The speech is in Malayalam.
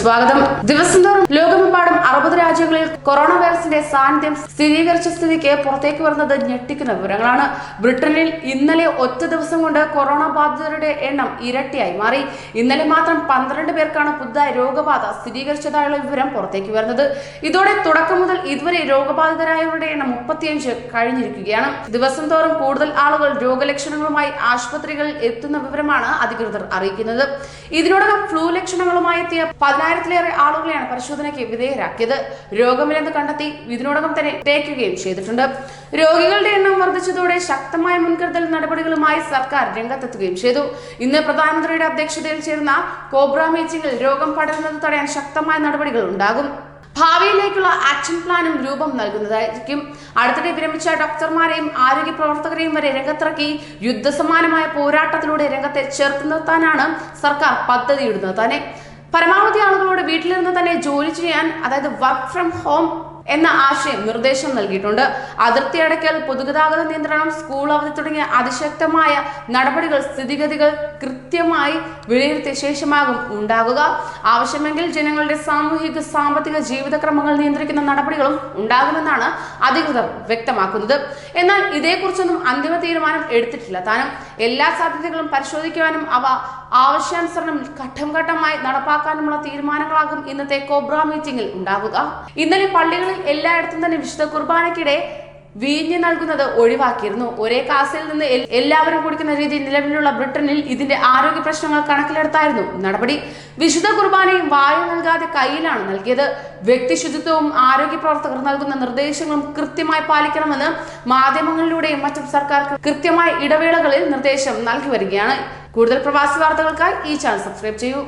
സ്വാഗതം. ദിവസം തോറും കൊറോണ വൈറസിന്റെ സാന്നിധ്യം സ്ഥിരീകരിച്ച സ്ഥിതിക്ക് പുറത്തേക്ക് വരുന്നത് ഞെട്ടിക്കുന്ന വിവരങ്ങളാണ്. ബ്രിട്ടനിൽ ഇന്നലെ ഒറ്റ ദിവസം കൊണ്ട് കൊറോണ ബാധിതരുടെ എണ്ണം ഇരട്ടിയായി മാറി. ഇന്നലെ മാത്രം പന്ത്രണ്ട് പേർക്കാണ് പുതുതായി രോഗബാധ സ്ഥിരീകരിച്ചതായുള്ള വിവരം പുറത്തേക്ക് വരുന്നത്. ഇതോടെ തുടക്കം മുതൽ ഇതുവരെ രോഗബാധിതരായവരുടെ എണ്ണം മുപ്പത്തിയഞ്ച് കഴിഞ്ഞിരിക്കുകയാണ്. ദിവസം തോറും കൂടുതൽ ആളുകൾ രോഗലക്ഷണങ്ങളുമായി ആശുപത്രികളിൽ എത്തുന്ന വിവരമാണ് അധികൃതർ അറിയിക്കുന്നത്. ഇതിനോടകം ഫ്ലൂ ലക്ഷണങ്ങളുമായി എത്തിയ പതിനായിരത്തിലേറെ ആളുകളെയാണ് പരിശോധനയ്ക്ക് വിധേയരാക്കിയത്. രോഗമില്ലെന്ന് കണ്ടെത്തി ഇതിനോടകം തന്നെ തേക്കുകയും ചെയ്തിട്ടുണ്ട്. രോഗികളുടെ എണ്ണം വർദ്ധിച്ചതോടെ ശക്തമായ മുൻകരുതൽ നടപടികളുമായി സർക്കാർ രംഗത്തെത്തുകയും ചെയ്തു. ഇന്ന് പ്രധാനമന്ത്രിയുടെ അധ്യക്ഷതയിൽ ചേരുന്ന കോബ്ര മീറ്റിംഗിൽ രോഗം പടരുന്നത് തടയാൻ ശക്തമായ നടപടികൾ ഉണ്ടാകും. ഭാവിയിലേക്കുള്ള ആക്ഷൻ പ്ലാനും രൂപം നൽകുന്നതായിരിക്കും. അടുത്തിടെ വിരമിച്ച ഡോക്ടർമാരെയും ആരോഗ്യ പ്രവർത്തകരെയും വരെ രംഗത്തിറക്കി യുദ്ധസമാനമായ പോരാട്ടത്തിലൂടെ രംഗത്തെ ചേർത്ത് നിർത്താനാണ് സർക്കാർ പദ്ധതിയിടുന്നത് തന്നെ. പരമാവധി ആളുകളോട് വീട്ടിലിരുന്ന് തന്നെ ജോലി ചെയ്യാൻ അതായത് വർക്ക് ഫ്രം ഹോം എന്ന ആശയം നിർദ്ദേശം നൽകിയിട്ടുണ്ട്. അതിർത്തി അടയ്ക്കൽ പൊതുഗതാഗത നിയന്ത്രണം സ്കൂൾ അവധി തുടങ്ങിയ അതിശക്തമായ നടപടികൾ സ്ഥിതിഗതികൾ കൃത്യമായി വിലയിരുത്തിയ ശേഷമാകും ഉണ്ടാകുക. ആവശ്യമെങ്കിൽ ജനങ്ങളുടെ സാമൂഹിക സാമ്പത്തിക ജീവിതക്രമങ്ങൾ നിയന്ത്രിക്കുന്ന നടപടികളും ഉണ്ടാകുമെന്നാണ് അധികൃതർ വ്യക്തമാക്കുന്നത്. എന്നാൽ ഇതേക്കുറിച്ചൊന്നും അന്തിമ തീരുമാനം എടുത്തിട്ടില്ല. താനും എല്ലാ സാധ്യതകളും പരിശോധിക്കുവാനും അവ ആവശ്യാനുസരണം ഘട്ടം ഘട്ടമായി നടപ്പാക്കാനുമുള്ള തീരുമാനങ്ങളാകും ഇന്നത്തെ കോബ്ര മീറ്റിംഗിൽ ഉണ്ടാകുക ഇന്നലെ പള്ളികളിൽ എല്ലായിടത്തും തന്നെ വിശുദ്ധ കുർബാനയ്ക്കിടെ വീഞ്ഞ് നൽകുന്നത് ഒഴിവാക്കിയിരുന്നു. ഒരേ കാസിൽ നിന്ന് എല്ലാവരും കുടിക്കുന്ന രീതി നിലവിലുള്ള ബ്രിട്ടനിൽ ഇതിന്റെ ആരോഗ്യ പ്രശ്നങ്ങൾ കണക്കിലെടുത്തായിരുന്നു. നടപടി വിശുദ്ധ കുർബാനയും വായു നൽകാതെ കയ്യിലാണ് നൽകിയത്. വ്യക്തി ശുചിത്വവും ആരോഗ്യ പ്രവർത്തകർ നൽകുന്ന നിർദ്ദേശങ്ങളും കൃത്യമായി പാലിക്കണമെന്ന് മാധ്യമങ്ങളിലൂടെയും മറ്റും സർക്കാർ കൃത്യമായ ഇടവേളകളിൽ നിർദ്ദേശം നൽകി വരികയാണ്. കൂടുതൽ പ്രവാസി വാർത്തകൾക്കായി ഈ ചാനൽ സബ്സ്ക്രൈബ് ചെയ്യൂ.